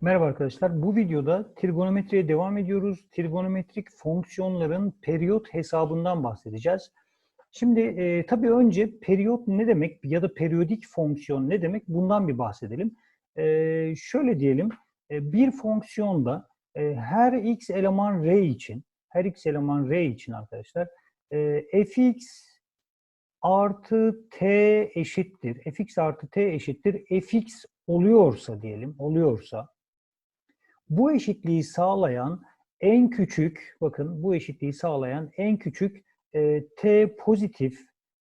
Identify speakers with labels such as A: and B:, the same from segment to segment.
A: Merhaba arkadaşlar. Bu videoda trigonometriye devam ediyoruz. Trigonometrik fonksiyonların periyot hesabından bahsedeceğiz. Şimdi e, tabii önce periyot ne demek ya da periyodik fonksiyon ne demek bundan bir bahsedelim. E, şöyle diyelim, e, bir fonksiyonda e, her x eleman r için, her x eleman r için arkadaşlar, e, fx artı t eşittir, fx artı t eşittir fx oluyorsa diyelim, oluyorsa, bu eşitliği sağlayan en küçük, bakın bu eşitliği sağlayan en küçük e, t pozitif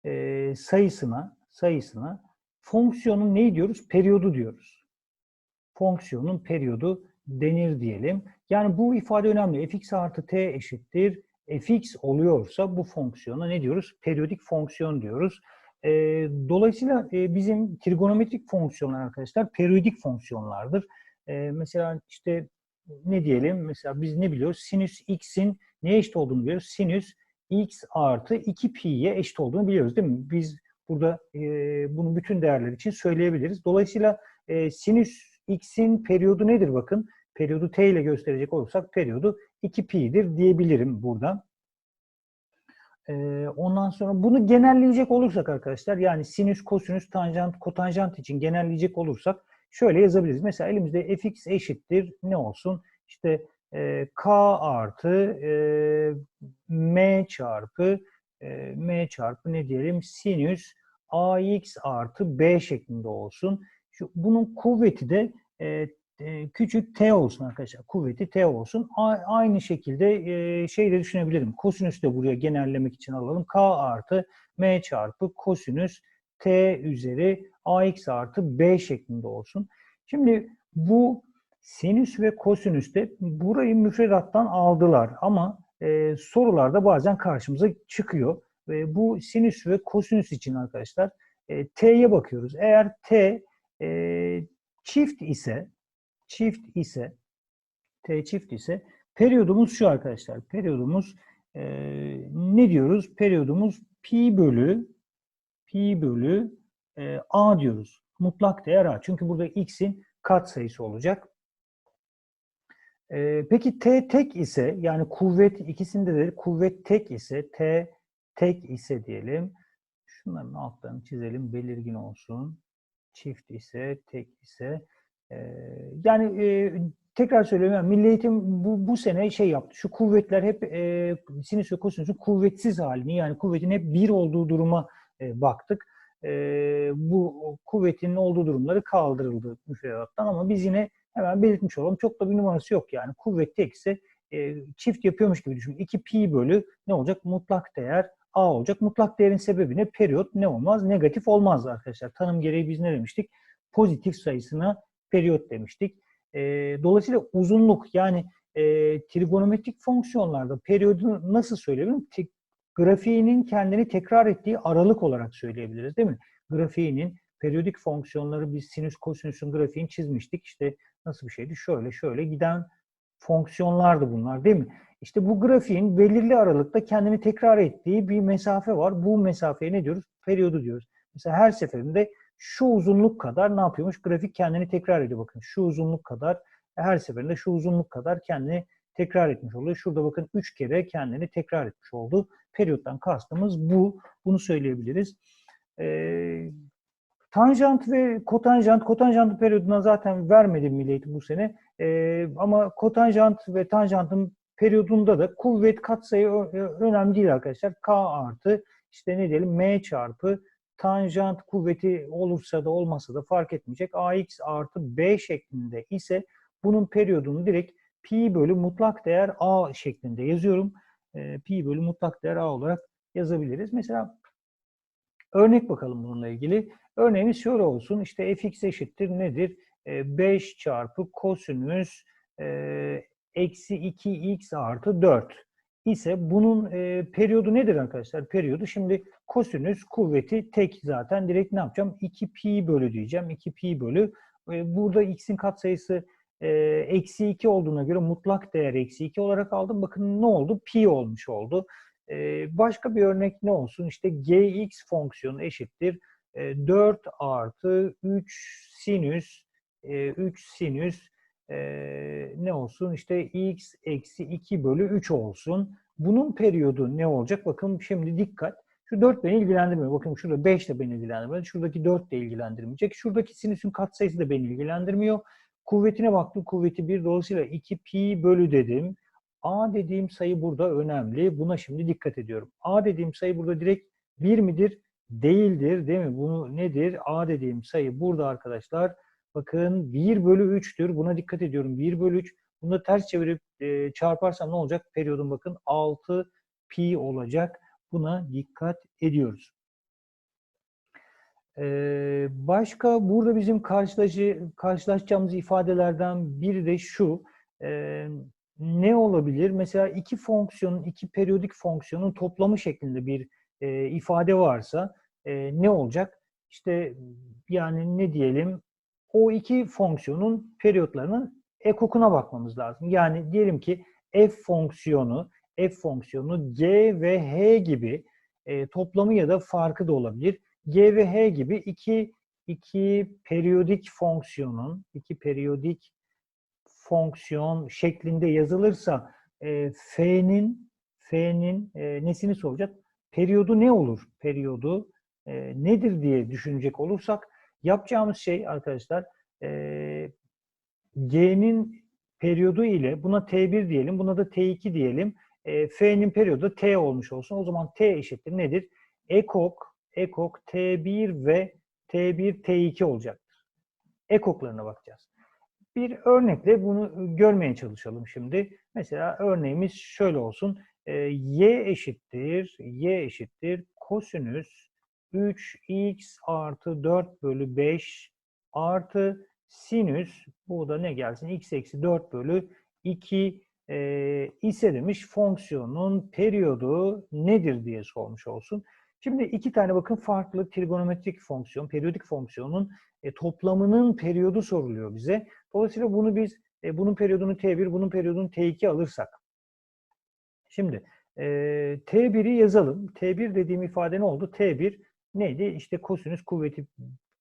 A: e, sayısına sayısına fonksiyonun ne diyoruz? Periyodu diyoruz. Fonksiyonun periyodu denir diyelim. Yani bu ifade önemli. fx artı t eşittir. fx oluyorsa bu fonksiyona ne diyoruz? Periyodik fonksiyon diyoruz. E, dolayısıyla e, bizim trigonometrik fonksiyonlar arkadaşlar periyodik fonksiyonlardır. E, mesela işte ne diyelim? Mesela biz ne biliyoruz? Sinüs x'in neye eşit olduğunu biliyoruz. Sinüs x artı 2 pi'ye eşit olduğunu biliyoruz değil mi? Biz burada e, bunu bütün değerler için söyleyebiliriz. Dolayısıyla e, sinüs x'in periyodu nedir bakın? Periyodu t ile gösterecek olursak periyodu 2 pi'dir diyebilirim burada. E, ondan sonra bunu genelleyecek olursak arkadaşlar yani sinüs, kosinüs, tanjant, kotanjant için genelleyecek olursak şöyle yazabiliriz. Mesela elimizde fx eşittir ne olsun? İşte e, k artı e, m çarpı e, m çarpı ne diyelim? Sinüs ax artı b şeklinde olsun. Şu, bunun kuvveti de e, e, küçük t olsun arkadaşlar. Kuvveti t olsun. A, aynı şekilde e, şey de düşünebilirim. Kosinüs de buraya genellemek için alalım. k artı m çarpı kosinüs t üzeri ax artı b şeklinde olsun. Şimdi bu sinüs ve kosinüs de burayı müfredattan aldılar ama e, sorularda bazen karşımıza çıkıyor. Ve bu sinüs ve kosinüs için arkadaşlar e, t'ye bakıyoruz. Eğer t e, çift ise çift ise t çift ise periyodumuz şu arkadaşlar. Periyodumuz e, ne diyoruz? Periyodumuz pi bölü pi bölü e, a diyoruz. Mutlak değer a. Çünkü burada x'in katsayısı olacak. E, peki t tek ise yani kuvvet ikisinde de kuvvet tek ise t tek ise diyelim. Şunların altlarını çizelim belirgin olsun. Çift ise tek ise e, yani e, tekrar söylüyorum Milli Eğitim bu, bu sene şey yaptı. Şu kuvvetler hep e, sinüs ve kosinüsün kuvvetsiz halini yani kuvvetin hep bir olduğu duruma e, baktık e, bu kuvvetin olduğu durumları kaldırıldı müfredattan ama biz yine hemen belirtmiş olalım. Çok da bir numarası yok yani. Kuvvet tekse e, çift yapıyormuş gibi düşünün. 2 pi bölü ne olacak? Mutlak değer a olacak. Mutlak değerin sebebi ne? Periyot ne olmaz? Negatif olmaz arkadaşlar. Tanım gereği biz ne demiştik? Pozitif sayısına periyot demiştik. E, dolayısıyla uzunluk yani e, trigonometrik fonksiyonlarda periyodu nasıl söyleyebilirim? Grafiğinin kendini tekrar ettiği aralık olarak söyleyebiliriz değil mi? Grafiğinin periyodik fonksiyonları biz sinüs kosinüsün grafiğini çizmiştik. İşte nasıl bir şeydi? Şöyle şöyle giden fonksiyonlardı bunlar değil mi? İşte bu grafiğin belirli aralıkta kendini tekrar ettiği bir mesafe var. Bu mesafeye ne diyoruz? Periyodu diyoruz. Mesela her seferinde şu uzunluk kadar ne yapıyormuş? Grafik kendini tekrar ediyor. Bakın şu uzunluk kadar her seferinde şu uzunluk kadar kendini tekrar etmiş oluyor. Şurada bakın 3 kere kendini tekrar etmiş oldu. Periyottan kastımız bu. Bunu söyleyebiliriz. Ee, tanjant ve kotanjant, kotanjantın periyoduna zaten vermedim Milli bu sene. Ee, ama kotanjant ve tanjantın periyodunda da kuvvet katsayı önemli değil arkadaşlar. K artı işte ne diyelim M çarpı tanjant kuvveti olursa da olmasa da fark etmeyecek. AX artı B şeklinde ise bunun periyodunu direkt pi bölü mutlak değer a şeklinde yazıyorum. E, pi bölü mutlak değer a olarak yazabiliriz. Mesela örnek bakalım bununla ilgili. Örneğimiz şöyle olsun. İşte fx eşittir nedir? E, 5 çarpı kosinüs e, eksi 2x artı 4 ise bunun e, periyodu nedir arkadaşlar? Periyodu şimdi kosinüs kuvveti tek zaten direkt ne yapacağım? 2 pi bölü diyeceğim. 2 pi bölü. E, burada x'in katsayısı e, eksi 2 olduğuna göre mutlak değer eksi 2 olarak aldım. Bakın ne oldu? Pi olmuş oldu. E, başka bir örnek ne olsun? İşte gx fonksiyonu eşittir. E, 4 artı 3 sinüs e, 3 sinüs Ee, ne olsun? İşte x eksi 2 bölü 3 olsun. Bunun periyodu ne olacak? Bakın şimdi dikkat. Şu 4 beni ilgilendirmiyor. Bakın şurada 5 de beni ilgilendirmiyor. Şuradaki 4 de ilgilendirmeyecek. Şuradaki sinüsün katsayısı da beni ilgilendirmiyor. Kuvvetine baktım. Kuvveti 1. Dolayısıyla 2 pi bölü dedim. A dediğim sayı burada önemli. Buna şimdi dikkat ediyorum. A dediğim sayı burada direkt 1 midir? Değildir değil mi? Bunu nedir? A dediğim sayı burada arkadaşlar. Bakın 1 bölü 3'tür. Buna dikkat ediyorum. 1 bölü 3. Bunu da ters çevirip e, çarparsam ne olacak? Periyodun bakın 6 pi olacak. Buna dikkat ediyoruz. Başka burada bizim karşılaşı, karşılaşacağımız ifadelerden biri de şu. Ne olabilir? Mesela iki fonksiyonun, iki periyodik fonksiyonun toplamı şeklinde bir ifade varsa ne olacak? İşte yani ne diyelim? O iki fonksiyonun periyotlarının ekokuna bakmamız lazım. Yani diyelim ki f fonksiyonu, f fonksiyonu g ve h gibi e, toplamı ya da farkı da olabilir. G ve H gibi iki iki periyodik fonksiyonun, iki periyodik fonksiyon şeklinde yazılırsa e, F'nin F'nin e, nesini soracak? Periyodu ne olur? Periyodu e, nedir diye düşünecek olursak yapacağımız şey arkadaşlar e, G'nin periyodu ile buna T1 diyelim, buna da T2 diyelim. E, F'nin periyodu T olmuş olsun. O zaman T eşittir nedir? Ekok, ekok T1 ve T1, T2 olacaktır. Ekoklarına bakacağız. Bir örnekle bunu görmeye çalışalım şimdi. Mesela örneğimiz şöyle olsun. E, y eşittir, y eşittir kosinüs 3x artı 4 bölü 5 artı sinüs, bu da ne gelsin? x eksi 4 bölü 2 e, ise demiş fonksiyonun periyodu nedir diye sormuş olsun. Şimdi iki tane bakın farklı trigonometrik fonksiyon, periyodik fonksiyonun e, toplamının periyodu soruluyor bize. Dolayısıyla bunu biz, e, bunun periyodunu T1, bunun periyodunu T2 alırsak. Şimdi e, T1'i yazalım. T1 dediğim ifade ne oldu? T1 neydi? İşte kosinüs kuvveti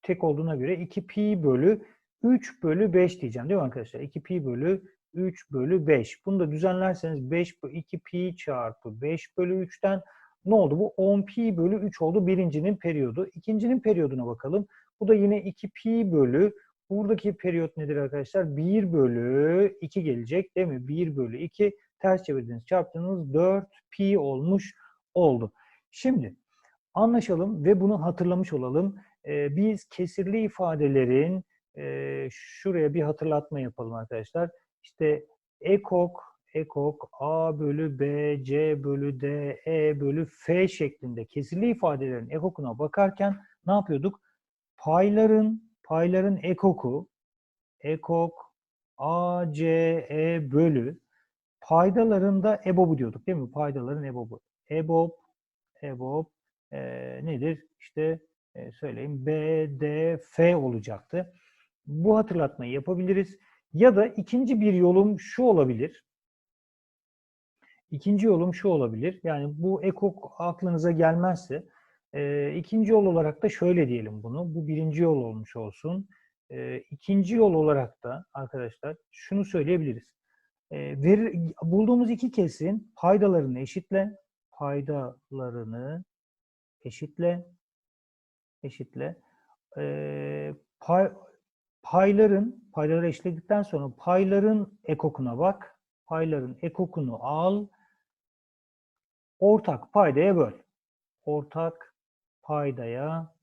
A: tek olduğuna göre 2 pi bölü 3 bölü 5 diyeceğim değil mi arkadaşlar? 2 pi bölü 3 bölü 5. Bunu da düzenlerseniz 5 2 pi çarpı 5 bölü 3'ten ne oldu? Bu 10 pi bölü 3 oldu birincinin periyodu. İkincinin periyoduna bakalım. Bu da yine 2 pi bölü buradaki periyot nedir arkadaşlar? 1 bölü 2 gelecek değil mi? 1 bölü 2 ters çevirdiniz çarptınız 4 pi olmuş oldu. Şimdi anlaşalım ve bunu hatırlamış olalım. Ee, biz kesirli ifadelerin e, şuraya bir hatırlatma yapalım arkadaşlar. İşte ekok, ekok a bölü b, c bölü d, e bölü f şeklinde kesirli ifadelerin ekokuna bakarken ne yapıyorduk? Payların, payların ekoku, ekok a, c, e bölü paydaların da ebobu diyorduk değil mi? Paydaların ebobu. Ebob, ebob e, nedir? İşte e, söyleyeyim b, d, f olacaktı. Bu hatırlatmayı yapabiliriz. Ya da ikinci bir yolum şu olabilir. İkinci yolum şu olabilir. Yani bu ekok aklınıza gelmezse e, ikinci yol olarak da şöyle diyelim bunu. Bu birinci yol olmuş olsun. E, ikinci yol olarak da arkadaşlar şunu söyleyebiliriz. E, verir, bulduğumuz iki kesin paydalarını eşitle. Paydalarını eşitle. Eşitle. E, pay, payların, payları eşledikten sonra payların ekokuna bak. Payların ekokunu al. Ortak paydaya böl. Ortak paydaya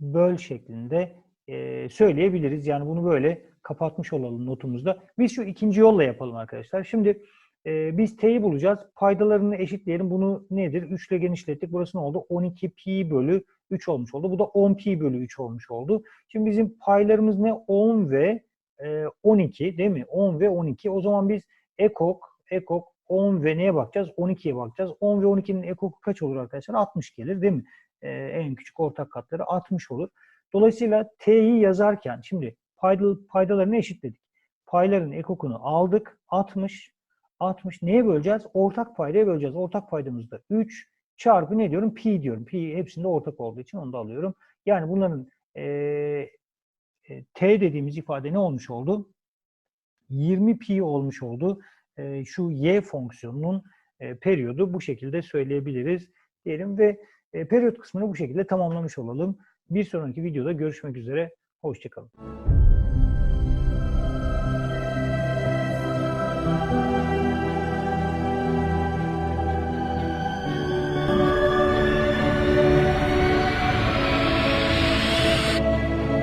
A: böl şeklinde e, söyleyebiliriz. Yani bunu böyle kapatmış olalım notumuzda. Biz şu ikinci yolla yapalım arkadaşlar. Şimdi e, biz t'yi bulacağız. Paydalarını eşitleyelim. Bunu nedir? 3 ile genişlettik. Burası ne oldu? 12 pi bölü 3 olmuş oldu. Bu da 10 pi bölü 3 olmuş oldu. Şimdi bizim paylarımız ne? 10 ve e, 12 değil mi? 10 ve 12. O zaman biz ekok, ekok 10 ve neye bakacağız? 12'ye bakacağız. 10 ve 12'nin ekoku kaç olur arkadaşlar? 60 gelir değil mi? E, en küçük ortak katları 60 olur. Dolayısıyla t'yi yazarken şimdi paydalı, paydalarını eşitledik. Payların ekokunu aldık. 60. 60 neye böleceğiz? Ortak paydaya böleceğiz. Ortak paydamız da 3 çarpı ne diyorum? Pi diyorum. Pi hepsinde ortak olduğu için onu da alıyorum. Yani bunların e, e, t dediğimiz ifade ne olmuş oldu? 20 pi olmuş oldu. Şu y fonksiyonunun periyodu bu şekilde söyleyebiliriz diyelim ve periyot kısmını bu şekilde tamamlamış olalım. Bir sonraki videoda görüşmek üzere. Hoşçakalın.